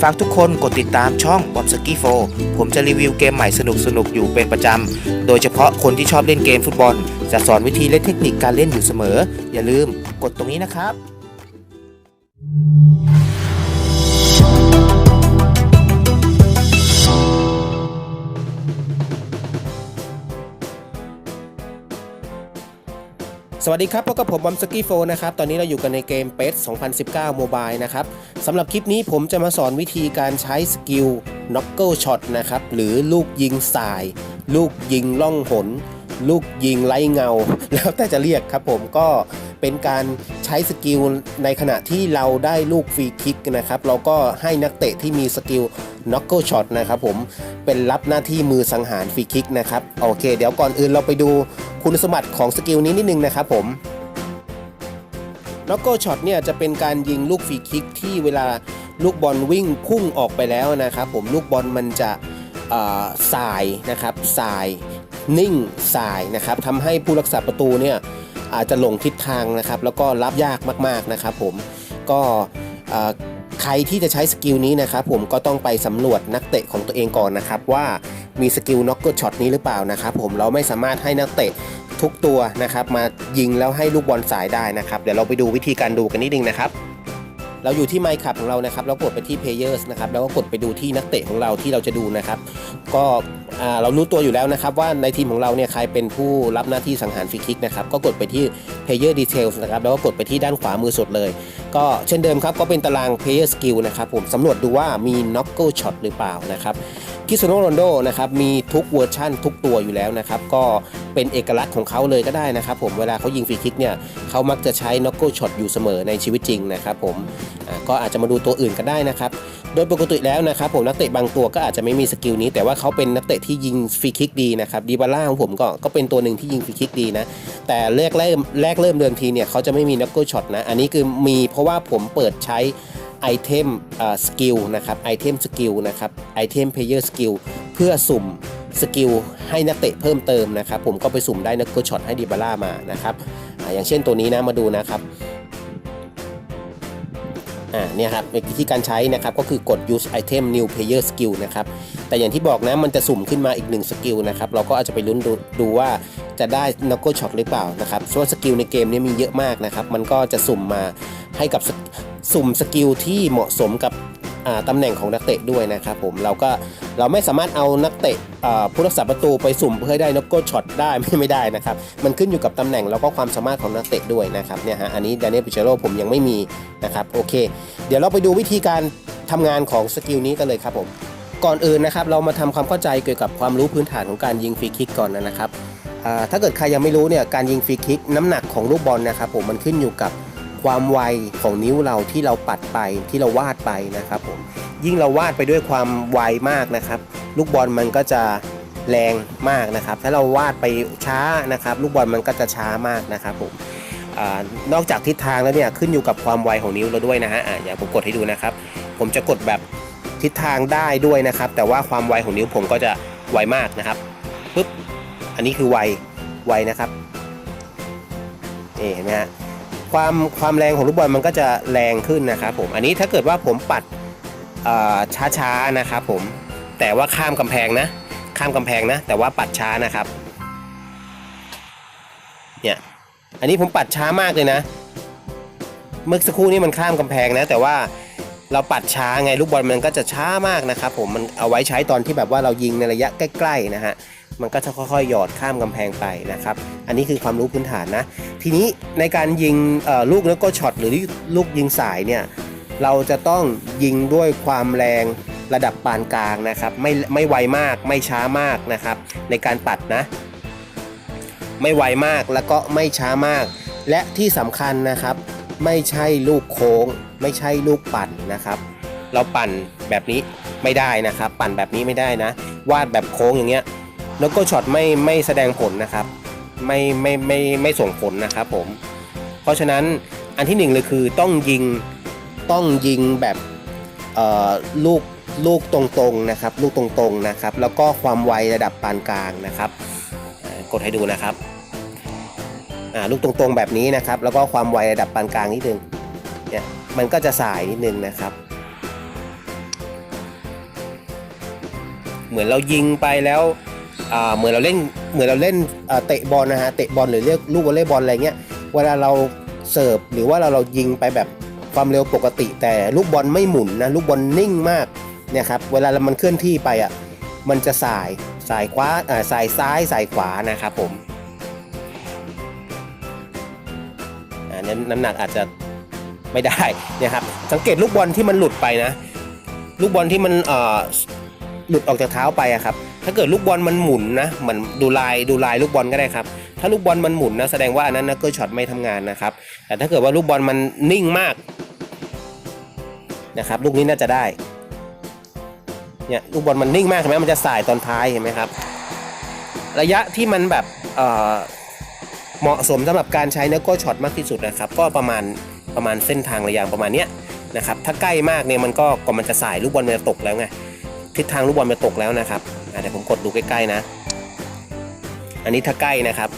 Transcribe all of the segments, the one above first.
ฝากทุกคนกดติดตามช่อง b o b s k i 4ผมจะรีวิวเกมใหม่สนุกๆอยู่เป็นประจำ โดยเฉพาะคนที่ชอบเล่นเกมฟุตบอล จะสอนวิธีและเทคนิคการเล่นอยู่เสมอ อย่าลืมกดตรงนี้นะครับ สวัสดีครับพบกับผมบอมสกี้โฟนะครับ ตอนนี้เราอยู่กันในเกมเ e ส2019โมบายนะครับสำหรับคลิปนี้ผมจะมาสอนวิธีการใช้สกิล Knuckle Shot นะครับ หรือลูกยิงสาย ลูกยิงล่องหน ลูกยิงไล่เงา แล้วแต่จะเรียกครับผมก็เป็นการ ใช้สกิลในขณะที่เราได้ลูกฟรีคิกนะครับเราก็ให้นักเตะที่มีสกิล Knuckle Shot นะครับผมเป็นรับหน้าที่มือสังหารฟรีคิกนะครับโอเค เดี๋ยวก่อนอื่นเราไปดูคุณสมบัติของสกิลนี้นิดนึงนะครับผมน็อกโกช็อตเนี่ยจะเป็นการยิงลูกฟรีคิกที่เวลาลูกบอลวิ่งพุ่งออกไปแล้วนะครับผมลูกบอลมันจะอ่อสายนะครับสายนิ่งสายนะครับทำให้ผู้รักษาประตูเนี่ย อาจจะหลงทิศทางนะครับ แล้วก็รับยากมากๆนะครับ ผมก็ใครที่จะใช้สกิลนี้นะครับผมก็ต้องไปสำรวจนักเตะของตัวเองก่อนนะครับ ว่ามีสกิลน็อกโกช็อตนี้หรือเปล่านะครับ ผมเราไม่สามารถให้นักเตะทุกตัวนะครับ มายิงแล้วให้ลูกบอลสายได้นะครับ เดี๋ยวเราไปดูวิธีการดูกันนิดนึงนะครับ เราอยู่ที่ไมค์ขับของเรานะครับ เรากดไปที่ Players นะครับแล้วก็กดไปดูที่นักเตะของเราที่เราจะดูนะครับ ก็ เรารู้ตัวอยู่แล้วนะครับว่าในทีมของเราเนี่ยใครเป็นผู้รับหน้าที่สังหารฟรีคิกนะครับก็กดไปที่ Player Details นะครับแล้วก็กดไปที่ด้านขวามือสุดเลย ก็เช่นเดิมครับก็เป็นตาราง Player Skill นะครับผมสำรวจดูว่ามี Knuckle Shot หรือเปล่านะครับคิสโนโรนโดนะครับมีทุกเวอร์ชั่นทุกตัวอยู่แล้วนะครับก็เป็นเอกลักษณ์ของเขาเลยก็ได้นะครับผมเวลาเขายิงฟรีคิกเนี่ยเขามักจะใช้น็อกโกช็อตอยู่เสมอในชีวิตจริงนะครับผมก็อาจจะมาดูตัวอื่นก็ได้นะครับโดยปกติแล้วนะครับผมนักเตะบางตัวก็อาจจะไม่มีสกิลนี้แต่ว่าเขาเป็นนักเตะที่ยิงฟรีคิกดีนะครับดีบาร่าของผมก็ก็เป็นตัวหนึ่งที่ยิงฟรีคิกดีนะ แต่แรกเริ่มแรกเริ่มเดิมทีเนี่ยเขาจะไม่มีน็อกโกช็อตนะ อันนี้คือมีเพราะว่าผมเปิดใช้ไอเทมสกิลนะครับไอเทมสกิลนะครับไอเทมเพลเยอร์สกิลเพื่อสุ่มสกิลให้นักเตะเพิ่มเติมนะครับ ผมก็ไปสุ่มได้นักโกช็อตให้ดิบาร่ามานะครับออย่างเช่นตัวนี้นะมาดูนะครับ อ่าเนี่ยครับวิธีการใช้นะครับก็คือกด use item new player skill นะครับแต่อย่างที่บอกนะมันจะสุ่มขึ้นมาอีกหนึ่งสกิลนะครับเราก็อาจจะไปลุ้นดูดูว่าจะได้นักโกช็อตหรือเปล่านะครับส่วนสกิลในเกมนี้มีเยอะมากนะครับมันก็จะสุ่มมาให้กับสุ่มสกิลที่เหมาะสมกับ ตำแหน่งของนักเตะด้วยนะครับผมเราก็เราไม่สามารถเอานักเตะผู้รักษาประตูไปสุ่มเพื่อได้นกโกช็อตได้ไม่ไม่ได้นะครับมันขึ้นอยู่กับตำแหน่งแล้วก็ความสามารถของนักเตะด้วยนะครับเนี่ยฮะอันนี้ดานิเอลปิเชโรผมยังไม่มีนะครับโอเค เดี๋ยวเราไปดูวิธีการทำงานของสกิลนี้กันเลยครับผมก่อนอื่นนะครับเรามาทำความเข้าใจเกี่ยวกับความรู้พื้นฐานของการยิงฟรีคิกก่อนนะครับถ้าเกิดใครยังไม่รู้เนี่ยการยิงฟรีคิกน้ำหนักของลูกบอลนะครับผมมันขึ้นอยู่กับ ความไวของนิ้วเราที่เราปัดไปที่เราวาดไปนะครับผมยิ่งเราวาดไปด้วยความไวมากนะครับ ลูกบอลมันก็จะแรงมากนะครับ ถ้าเราวาดไปช้านะครับ ลูกบอลมันก็จะช้ามากนะครับผมอนอกจากทิศทางแล้วเนี่ยขึ้นอยู่กับความไวของนิ้วเราด้วยนะฮะออย่างผมกดให้ดูนะครับ ผมจะกดแบบทิศทางได้ด้วยนะครับ แต่ว่าความไวของนิ้วผมก็จะไวมากนะครับปุ๊บอันนี้คือไวไวนะครับนี่เห็นไหมฮะ ความความแรงของลูกบอลมันก็จะแรงขึ้นนะครับผมอันนี้ถ้าเกิดว่าผมปัดช้าช้าๆนะครับผมแต่ว่าข้ามกำแพงนะ ข้ามกำแพงนะ แต่ว่าปัดช้านะครับเนี่ยอันนี้ผมปัดช้ามากเลยนะ เมื่อสักครู่นี้มันข้ามกำแพงนะ แต่ว่าเราปัดช้าไงลูกบอลมันก็จะช้ามากนะครับผมมันเอาไว้ใช้ตอนที่แบบว่าเรายิงในระยะใกล้ ๆ นะฮะ มันก็จะค่อยๆ หยอดข้ามกำแพงไปนะครับ อันนี้คือความรู้พื้นฐานนะ ทีนี้ในการยิงลูกแล้วก็ช็อตหรือลูกยิงสายเนี่ย เราจะต้องยิงด้วยความแรงระดับปานกลางนะครับ ไม่ไม่ไวมากไม่ช้ามากนะครับ ในการปัดนะ ไม่ไวมากแล้วก็ไม่ช้ามาก และที่สำคัญนะครับ ไม่ใช่ลูกโค้ง ไม่ใช่ลูกปั่นนะครับ เราปั่นแบบนี้ไม่ได้นะครับ ปั่นแบบนี้ไม่ได้นะ วาดแบบโค้งอย่างเงี้ย แล้วก็ช็อตไม่ไม่แสดงผลนะครับ ไม่ไม่ไม่ไม่ส่งผลนะครับผม เพราะฉะนั้นอันที่หนึ่งเลยคือต้องยิงต้องยิงแบบลูกลูกตรงๆนะครับ ลูกตรงๆนะครับ แล้วก็ความไวระดับปานกลางนะครับกดให้ดูนะครับลูกตรงๆแบบนี้นะครับ แล้วก็ความไวระดับปานกลางนิดนึงเนี่ยมันก็จะสายนิดนึงนะครับ เหมือนเรายิงไปแล้ว อ่าเหมือนเราเล่นเหมือนเราเล่นอ่าเตะบอลนะฮะเตะบอลหรือเรียกลูกวอลเลย์บอลอะไรเงี้ยเวลาเราเสิร์ฟหรือว่าเราเรายิงไปแบบความเร็วปกติ แต่ลูกบอลไม่หมุนนะลูกบอลนิ่งมากเนี่ยครับเวลามันเคลื่อนที่ไปอะมันจะสายสายขวาอ่าสายซ้ายสายขวานะครับผมอ่านั้นน้ำหนักอาจจะไม่ได้เนี่ยครับสังเกตลูกบอลที่มันหลุดไปนะ ลูกบอลที่มันเอ่อหลุดออกจากเท้าไปอะครับ ถ้าเกิดลูกบอลมันหมุนนะเหมือนดูลายดูลายลูกบอลก็ได้ครับ ถ้าลูกบอลมันหมุนนะแสดงว่าอันนั้นนักเกิลช็อตไม่ทำงานนะครับ แต่ถ้าเกิดว่าลูกบอลมันนิ่งมากนะครับลูกนี้น่าจะได้เนี่ยลูกบอลมันนิ่งมากเห็นไหมมันจะสายตอนท้ายเห็นไหมครับ ระยะที่มันแบบเอ่อเหมาะสมสำหรับการใช้นักเกิลช็อตมากที่สุดนะครับ ก็ประมาณประมาณเส้นทางระยางประมาณเนี้ยนะครับถ้าใกล้มากเนี่ยมันก็ก่อนมันจะสายลูกบอลมันจะตกแล้วไงทิศทางลูกบอลมันตกแล้วนะครับเดี๋ยวผมกดดูใกล้ๆนะ อันนี้ถ้าใกล้นะครับ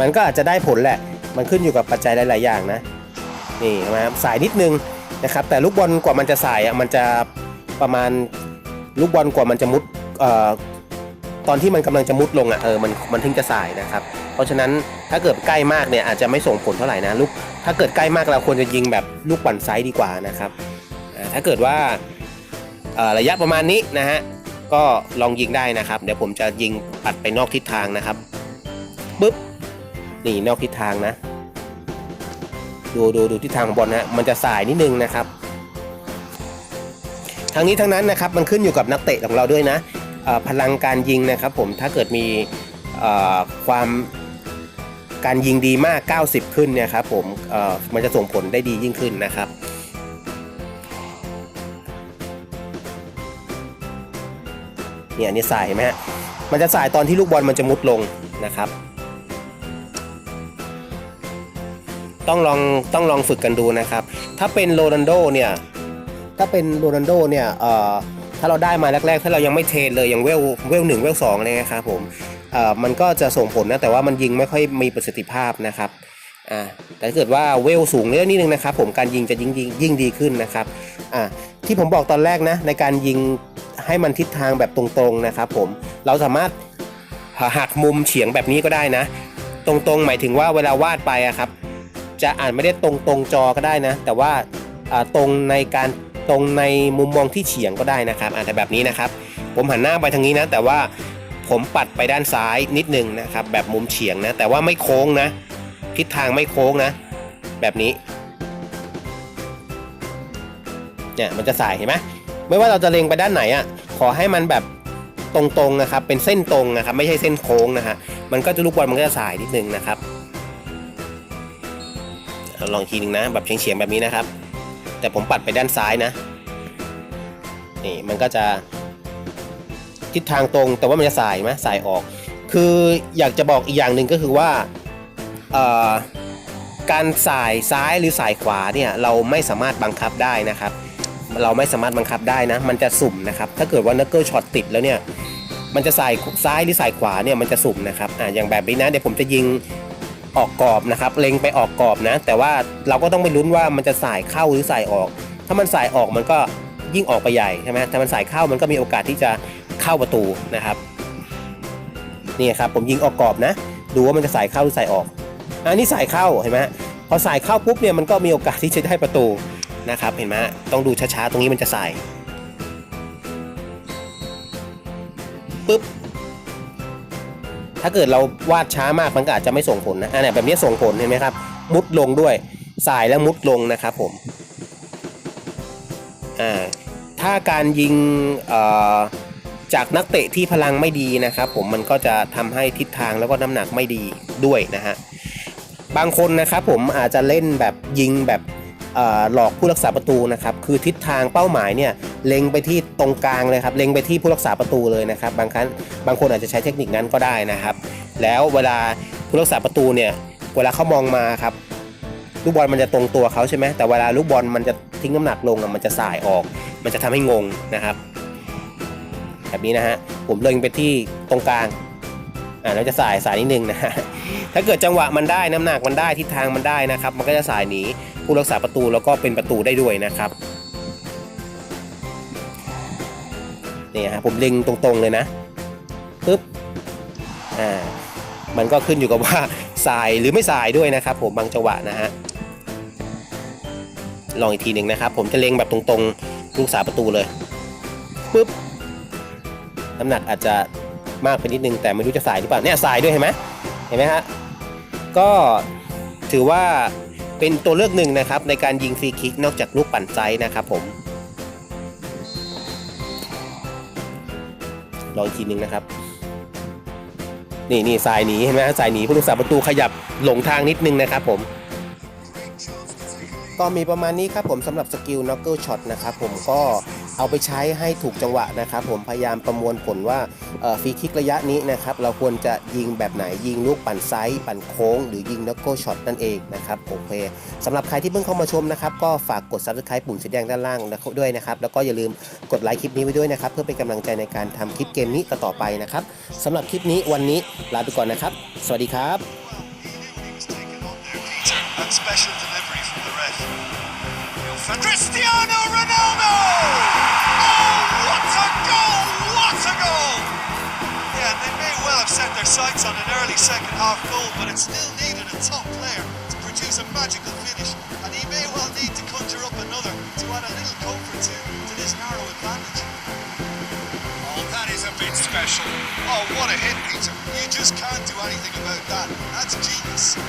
มันก็อาจจะได้ผลแหละ มันขึ้นอยู่กับปัจจัยหลาย ๆ อย่างนะ นี่เห็นะครับสายนิดนึงนะครับ แต่ลูกบอลกว่ามันจะสายอะ มันจะประมาณลูกบอลกว่ามันจะมุดเอ่อตอนที่มันกำลังจะมุดลงอะเออมันมันถึงจะสายนะครับ เพราะฉะนั้นถ้าเกิดใกล้มากเนี่ยอาจจะไม่ส่งผลเท่าไหร่นะลูกถ้าเกิดใกล้มากเราควรจะยิงแบบลูกปั่นไซส์ดีกว่านะครับ ถ้าเกิดว่าระยะประมาณนี้นะฮะก็ลองยิงได้นะครับ เดี๋ยวผมจะยิงปัดไปนอกทิศทางนะครับปึ๊บนี่นอกทิศทางนะ ดูดูดูทิศทางของบอลนะมันจะสายนิดนึงนะครับทั้งนี้ทั้งนั้นนะครับมันขึ้นอยู่กับนักเตะของเราด้วยนะพลังการยิงนะครับผมถ้าเกิดมีความการยิงดีมาก 90 ขึ้นเนี่ยครับผมมันจะส่งผลได้ดียิ่งขึ้นนะครับ เนี่ยอันนี่สายเห็นไหมฮะมันจะสายตอนที่ลูกบอลมันจะมุดลงนะครับ ต้องลองต้องลองฝึกกันดูนะครับ ถ้าเป็นโรนัลโดเนี่ยถ้าเป็นโรนัลโดเนี่ยเอ่อถ้าเราได้มาแรกๆ ถ้าเรายังไม่เทรนเลยอย่างเวลเวลหนึ่งเวลสองเลยนะครับผมเอ่อมันก็จะส่งผลนะแต่ว่ามันยิงไม่ค่อยมีประสิทธิภาพนะครับ อ่าแต่เกิดว่าเวลสูงเรื่องนิดนึงนะครับ ผมการยิงจะยิ่งยิงยิ่งดีขึ้นนะครับอ่าที่ผมบอกตอนแรกนะ ในการยิงให้มันทิศทางแบบตรงๆนะครับ ผมเราสามารถหักมุมเฉียงแบบนี้ก็ได้นะ ตรงๆ หมายถึงว่าเวลาวาดไปอะครับ จะอ่านไม่ได้ตรงตรงจอก็ได้นะ แต่ว่าอ่าตรงในการตรงในมุมมองที่เฉียงก็ได้นะครับอ่าแต่แบบนี้นะครับ ผมหันหน้าไปทางนี้นะ แต่ว่าผมปัดไปด้านซ้ายนิดนึงนะครับ แบบมุมเฉียงนะ แต่ว่าไม่โค้งนะ ทิศทางไม่โค้งนะ แบบนี้เนี่ยมันจะสายเห็นไหมไม่ว่าเราจะเล็งไปด้านไหนอะขอให้มันแบบตรงๆนะครับ เป็นเส้นตรงนะครับ ไม่ใช่เส้นโค้งนะฮะมันก็จะลูกบอลมันก็จะสายนิดนึงนะครับลองทีหนึงนะแบบเฉียงๆแบบนี้นะครับ แต่ผมปัดไปด้านซ้ายนะนี่มันก็จะทิศทางตรงแต่ว่ามันจะสายไหมสายออก คืออยากจะบอกอีกอย่างหนึ่งก็คือว่า การสายซ้ายหรือสายขวาเนี่ยเราไม่สามารถบังคับได้นะครับ เราไม่สามารถบังคับได้นะ มันจะสุ่มนะครับ ถ้าเกิดว่านักเกิลช็อตติดแล้วเนี่ยมันจะสายซ้ายหรือสายขวาเนี่ยมันจะสุ่มนะครับอ่าอย่างแบบนี้นะเดี๋ยวผมจะยิงออกกรอบนะครับเล็งไปออกกรอบนะ แต่ว่าเราก็ต้องไปลุ้นว่ามันจะสายเข้าหรือสายออก ถ้ามันสายออกมันก็ยิ่งออกไปใหญ่ใช่ไหมถ้ามันสายเข้ามันก็มีโอกาสที่จะเข้าประตูนะครับนี่ครับผมยิงออกกรอบนะ ดูว่ามันจะสายเข้าหรือสายออก อันนี้สายเข้าเห็นไหมพอสายเข้าปุ๊บเนี่ยมันก็มีโอกาสที่จะได้ประตูนะครับเห็นไหมต้องดูช้าๆตรงนี้มันจะสายปุ๊บถ้าเกิดเราวาดช้ามากมันก็อาจจะไม่ส่งผลนะอันนี้แบบนี้ส่งผลเห็นไหมครับ มุดลงด้วยสายแล้วมุดลงนะครับผมอ่าถ้าการยิงจากนักเตะที่พลังไม่ดีนะครับ ผมมันก็จะทำให้ทิศทางแล้วก็น้ำหนักไม่ดีด้วยนะฮะ บางคนนะครับผมอาจจะเล่นแบบยิงแบบหลอกผู้รักษาประตูนะครับคือทิศทางเป้าหมายเนี่ยเล็งไปที่ตรงกลางเลยครับเล็งไปที่ผู้รักษาประตูเลยนะครับบางครั้งบางคนอาจจะใช้เทคนิคนั้นก็ได้นะครับ แล้วเวลาผู้รักษาประตูเนี่ยเวลาเขามองมาครับลูกบอลมันจะตรงตัวเขาใช่ไหมแต่เวลาลูกบอลมันจะทิ้งน้ำหนักลงมันจะสายออก มันจะทำให้งงนะครับ แบบนี้นะฮะผมเล็งไปที่ตรงกลาง อ่าเราจะสายสายนิดนึงนะถ้าเกิดจังหวะมันได้น้ำหนักมันได้ทิศทางมันได้นะครับ มันก็จะสายหนีผู้รักษาประตูแล้วก็เป็นประตูได้ด้วยนะครับนี่ฮะผมเล็งตรงๆเลยนะปึ๊บอ่ามันก็ขึ้นอยู่กับว่าสายหรือไม่สายด้วยนะครับผมบางจังหวะนะฮะลองอีกทีหนึ่งนะครับ ผมจะเล็งแบบตรงๆ ลูกสาประตูเลยปึ๊บน้ำหนักอาจจะ มากไปนิดนึงแต่ไม่รู้จะสายหรือเปล่าเนี่ยสายด้วยเห็นไหมเห็นไหมฮะก็ถือว่าเป็นตัวเลือกหนึ่งนะครับในการยิงฟรีคิกนอกจากลูกปั่นไซส์นะครับผมลองอีกทีหนึ่งนะครับ นี่นี่สายหนีเห็นไหมสายหนีผู้รักษาประตูขยับหลงทางนิดนึงนะครับผมก็มีประมาณนี้ครับผมสำหรับสกิล knuckle shot นะครับผมก็ เอาไปใช้ให้ถูกจังหวะนะครับ ผมพยายามประมวลผลว่าฟรีคิกระยะนี้นะครับเราควรจะยิงแบบไหนยิงลูกปั่นไซส์ปั่นโค้ง หรือยิง knuckle shot นั่นเองนะครับโอเคสำหรับใครที่เพิ่งเข้ามาชมนะครับก็ฝากกด subscribe ปุ่มสีแดงด้านล่างด้วยนะครับแล้วก็อย่าลืมกดไลค์คลิปนี้ไว้ด้วยนะครับเพื่อเป็นกำลังใจในการทำคลิปเกมนี้ต่อไปนะครับสำหรับคลิปนี้วันนี้ลาไปก่อนนะครับ สวัสดีครับ And special delivery from the ref. Cristiano Ronaldo! Have set their sights on an early second half goal, but it still needed a top player to produce a magical finish, and he may well need to conjure up another to add a little comfort to, to this narrow advantage. Oh, that is a bit special. Oh, what a hit, Peter. You just can't do anything about that. That's genius.